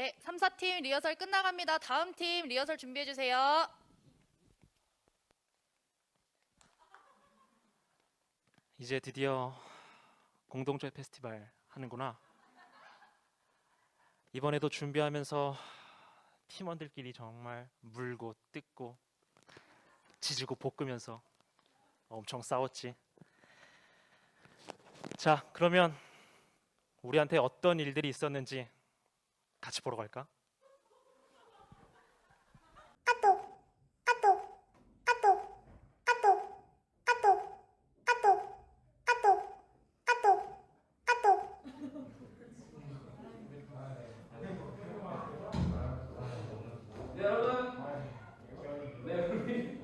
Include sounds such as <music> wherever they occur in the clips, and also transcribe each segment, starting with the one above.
네, 3, 4팀 리허설 끝나갑니다. 다음 팀 리허설 준비해 주세요. 이제 드디어 공동체 페스티벌 하는구나. 이번에도 준비하면서 팀원들끼리 정말 물고 뜯고 지지고 볶으면서 엄청 싸웠지. 자, 그러면 우리한테 어떤 일들이 있었는지 같이 보러 갈까? 네, 여러분. 네, 우리.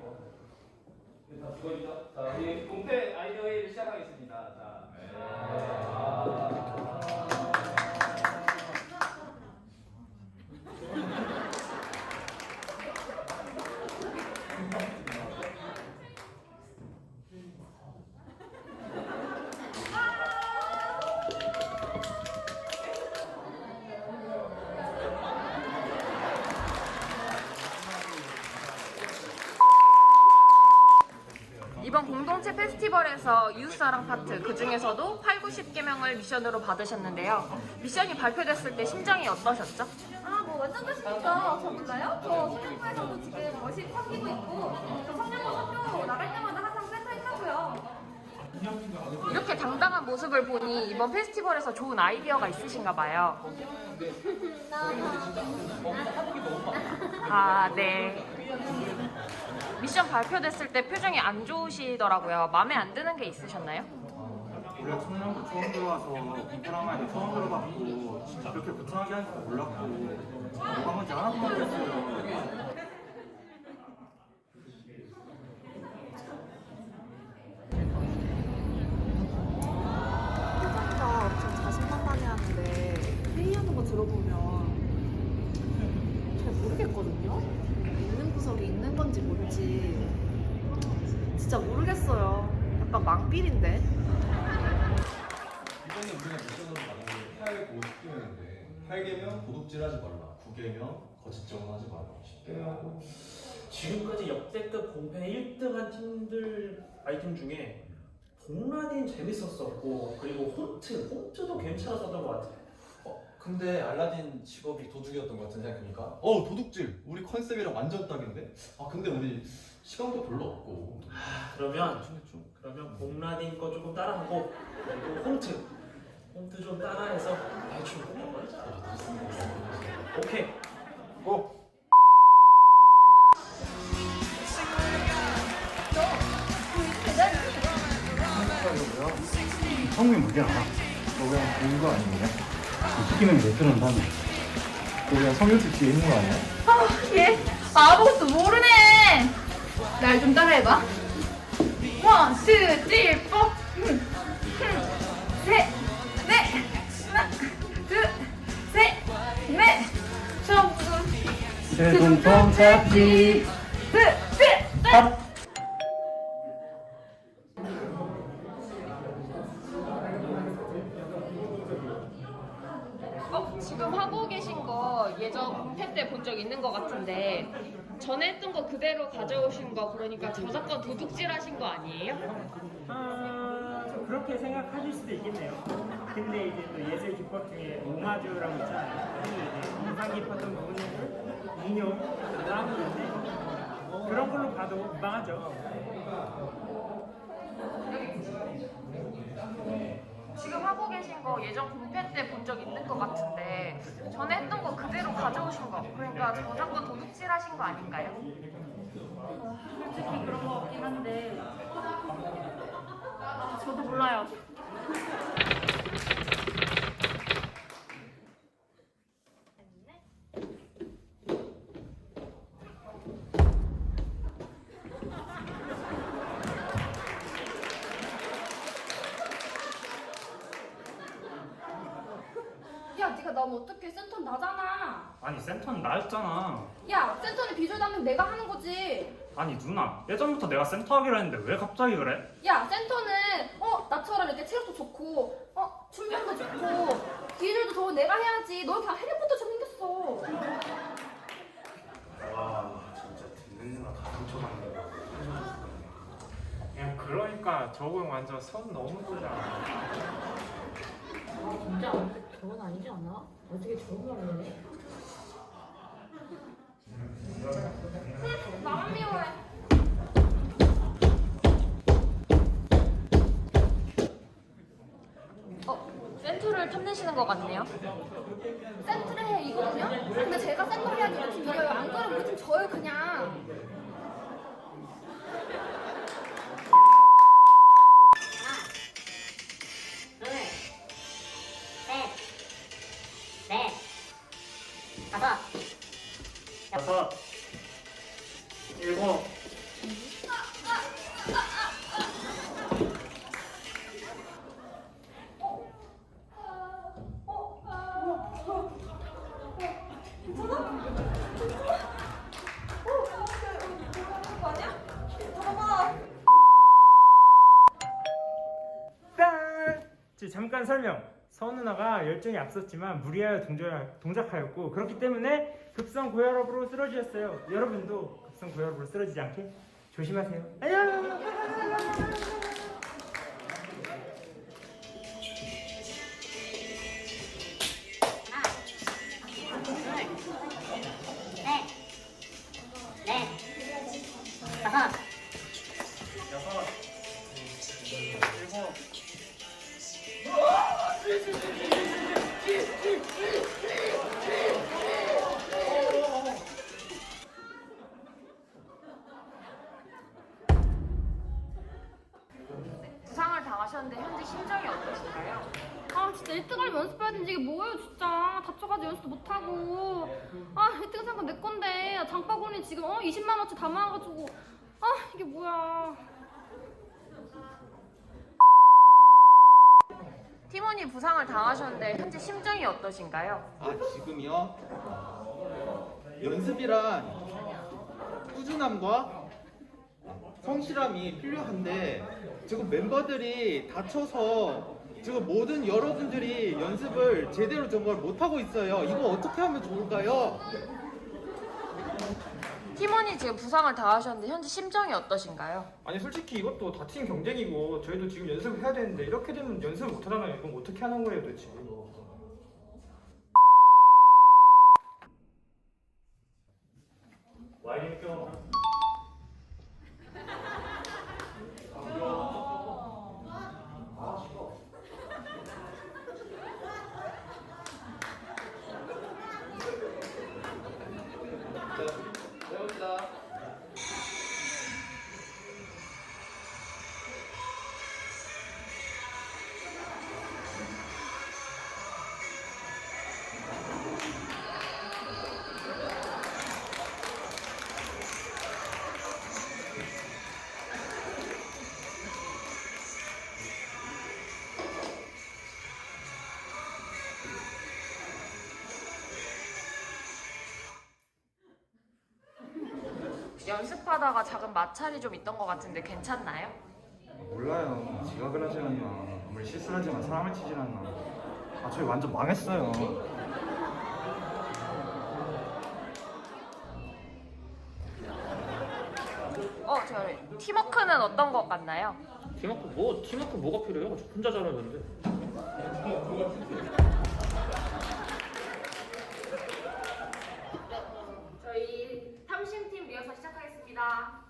네, 다 수고했죠? 자, 우리 공태 아이디어 회의를 시작하겠습니다. 자. 이번 공동체 페스티벌에서 이웃사랑 파트 그 중에서도 8, 90개명을 미션으로 받으셨는데요. 미션이 발표됐을 때 심정이 어떠셨죠? 아, 뭐 완전 뜻있죠. 저 몰라요? 저 소년부에서도 지금 머신 섬기고 있고, 모습을 보니 이번 페스티벌에서 좋은 아이디어가 있으신가 봐요. 아, 네. 미션 발표됐을 때 표정이 안 좋으시더라고요. 마음에 안 드는 게 있으셨나요? 원래 청년부 처음 들어와서 말도 처음 들어봤고 그렇게 부천하게 줄 몰랐고 뭐가 뭔지 하나도 모르겠어요 표정이가 엄청 자신만만해 하는데 회의하는 거 들어보면 잘 모르겠거든요? 있는 구석이 있는 건지 뭔지 진짜 모르겠어요. 약간 망필인데? 이번에 우리가 미션으로 받은 게 8, 50개명인데 8개명 도둑질하지 말라 9개명 거짓정은 하지 말라 10개명 지금까지 역대급 공패 1등한 팀들 아이템 중에 복라딘 재밌었었고 그리고 홈트, 홈트도 괜찮았었던 것 같아. 어, 근데 알라딘 직업이 도둑이었던 것 같은 생각해보니까 어 도둑질 우리 컨셉이랑 완전 딱인데 아 근데 우리 시간도 별로 없고 그러면 좀 그러면 복라딘 거 조금 따라하고 그리고 홈트, 홈트 좀 따라해서 대충 뽑아버리자. 오케이. 고. 성민 알아? 너 그냥 보는 거 아니냐? 시키면 내 뜨는 다음에 너 그냥 성형수 뒤에 있는 거 아니야? 얘 아무것도 모르네. 날 좀 따라해봐. 원, 투, 쓰리, 포. 흠, 흠, 셋, 넷. 하나, 둘, 셋, 넷. 처음부터 대동통 잡기 둘, 셋, 넷. 어, 지금 하고 계신 거 예전 공패 때본 적 있는 것 같은데 전에 했던 거 그대로 가져오신 거 그러니까 저작권 도둑질 하신 거 아니에요? 아, 좀 그렇게 생각하실 수도 있겠네요. 근데 이제 또 예술 기법 중에 오마주라고 있잖아요. 이제 인상 깊었던 부분을 하는 건데 그런 걸로 봐도 무방하죠. 지금 하고 계신 거 예전 공패 때 본 적 있는 것 같은데 전에 했던 거 그대로 가져오신 거 그러니까 저작권 도둑질 하신 거 아닌가요? 솔직히 그런 거 같긴 한데 저도 몰라요. 야, 네가 나면 어떻게 센터 나잖아. 아니 센터는 나였잖아. 야, 센터는 비주얼 담당 내가 하는 거지. 아니 누나 예전부터 내가 센터 하기로 했는데 왜 갑자기 그래? 야, 센터는 어 나처럼 이렇게 체력도 좋고 어 춤력도 좋고 비주얼도 좋은 내가 해야지. 너 그냥 해리포터처럼 생겼어. 와 진짜 듣는 거다 상처받는다. 야 그러니까 저건 완전 선 넘은 거잖아. 진짜 저건 아니지 않아? 어떻게 저런 말을 해? 것 같네요. 센트를 해 이거든요? 근데 제가 센터를 해야지 우리 팀 이겨요. 안 그러면 우리 팀 져요 그냥. 잠깐 설명. 서은 누나가 열정이 앞섰지만 무리하여 동작, 동작 하였고 그렇기 때문에 급성 고혈압으로 쓰러지셨어요. 여러분도 급성 고혈압으로 쓰러지지 않게 조심하세요. 안녕. 하셨는데 현재 심정이 어떠신가요? 아 진짜 1등 하려면 연습해야 되는지 이게 뭐예요 진짜 다쳐가지고 연습도 못하고 아 1등 생각 내 건데 장바구니 지금 어 20만원치 담아가지고 아 이게 뭐야 팀원이 부상을 당하셨는데 현재 심정이 어떠신가요? 아 지금이요? 연습이란 꾸준함과 성실함이 필요한데 지금 멤버들이 다쳐서 지금 모든 여러분들이 연습을 제대로 정말 못하고 있어요. 이거 어떻게 하면 좋을까요? 팀원이 지금 부상을 당하셨는데 현재 심정이 어떠신가요? 아니 솔직히 이것도 다팀 경쟁이고 저희도 지금 연습을 해야 되는데 이렇게 되면 연습을 못 하잖아요. 그럼 어떻게 하는 거예요, 도대체? 연습하다가 작은 마찰이 좀 있던 것 같은데 괜찮나요? 몰라요. 지각을 하진 않나. 아무리 실수를 하지만 사람을 치진 않나. 아 저희 완전 망했어요. 어, 저 팀워크는 어떤 것 같나요? 팀워크 뭐 팀워크 뭐가 필요해요? 저 혼자 잘하는데. 저희 탐심팀 리허설 시작하겠습니다.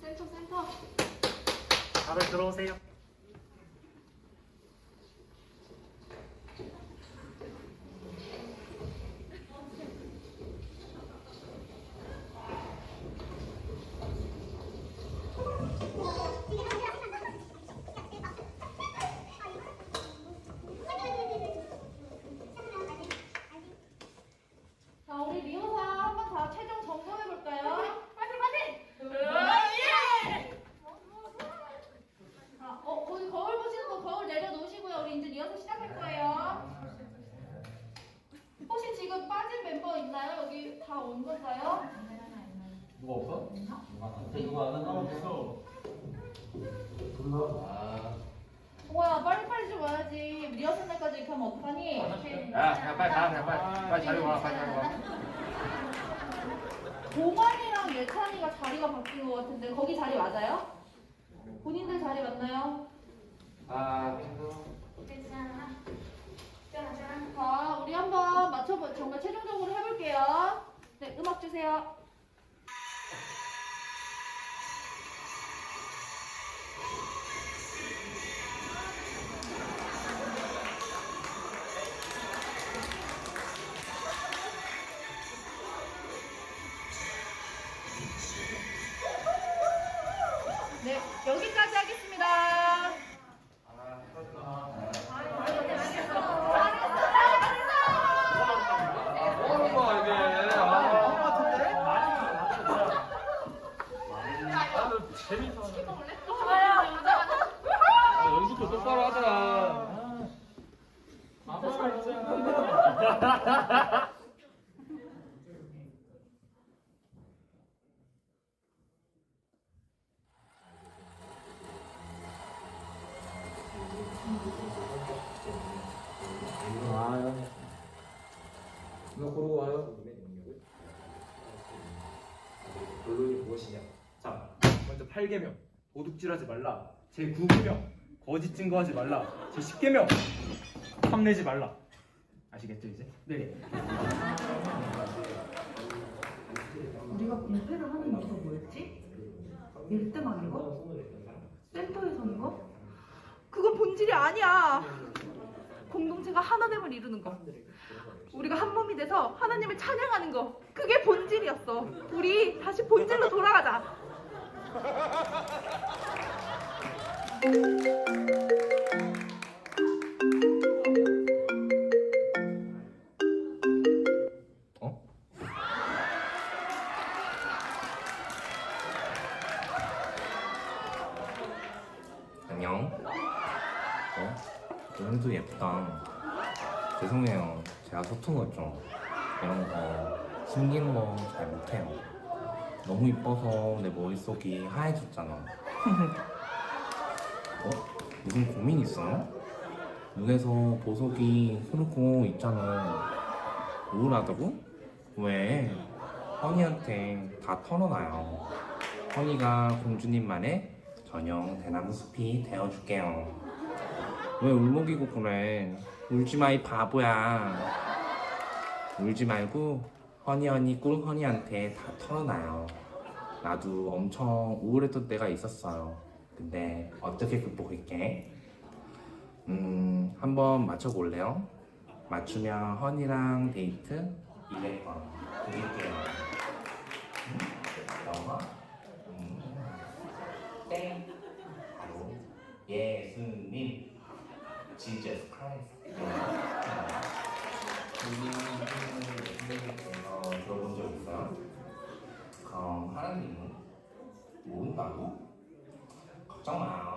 센터 센터 다들 들어오세요. 자 우리 리허설 한번 다 최종 점검해 볼까요? 파이팅 파이팅! 예! 자, 어 거기 거울 보시는 분 거울 내려놓으시고요. 우리 이제 리허설 시작할 거예요. 혹시 지금 빠진 멤버 있나요? 여기 다 온 건가요? 누가 없어? 누가 안 누가 안 나왔어? 아, 동호야 빨리빨리 좀 와야지. 리허설 날까지 이렇게 하면 어떡하니? 야, 야, 빨리 가, 야, 빨리, 빨리 자리 와, 자리 와. 동환이랑 예찬이가 자리가 바뀐 것 같은데 거기 자리 맞아요? 본인들 자리 맞나요? 아, 자, 우리 한번 맞춰보, 정말 최종적으로 해볼게요. 네, 음악 주세요. 무엇이냐? 자, 먼저 8개명. 도둑질하지 말라. 제 9개명. 거짓 증거하지 말라. 제 10개명. 탐내지 말라. 아시겠죠 이제? 네. 우리가 공부를 하는 이유가 뭐였지? 1등하는 거? 센터에 서는 거? 그건 본질이 아니야. 공동체가 하나됨을 이루는 거. 우리가 한 몸이 돼서 하나님을 찬양하는 거. 그게 본질이었어. 우리 다시 본질로 돌아가자. 안녕. 어? 오늘도 예쁘다. 죄송해요. 제가 서툰 거 좀. 이런 거, 숨기는 거잘 못해요. 너무 이뻐서 내 머릿속이 하얘졌잖아. <laughs> 어? 무슨 고민 있어? 눈에서 보석이 흐르고 있잖아. 우울하다고? 왜? 허니한테 다 털어놔요. 허니가 공주님만의 전용 대나무 숲이 되어줄게요. 왜 울먹이고 그래? 울지 마, 이 바보야. 울지 말고 허니 허니 꿀 허니한테 다 털어놔요. 나도 엄청 우울했던 때가 있었어요. 근데 어떻게 극복할게? 음, 한번 맞춰볼래요? 맞추면 허니랑 데이트 200번 드릴게요. 음? 영화? 음. 땡. 바로 예수님. Christ. 예수님께서 모른다고? 걱정 마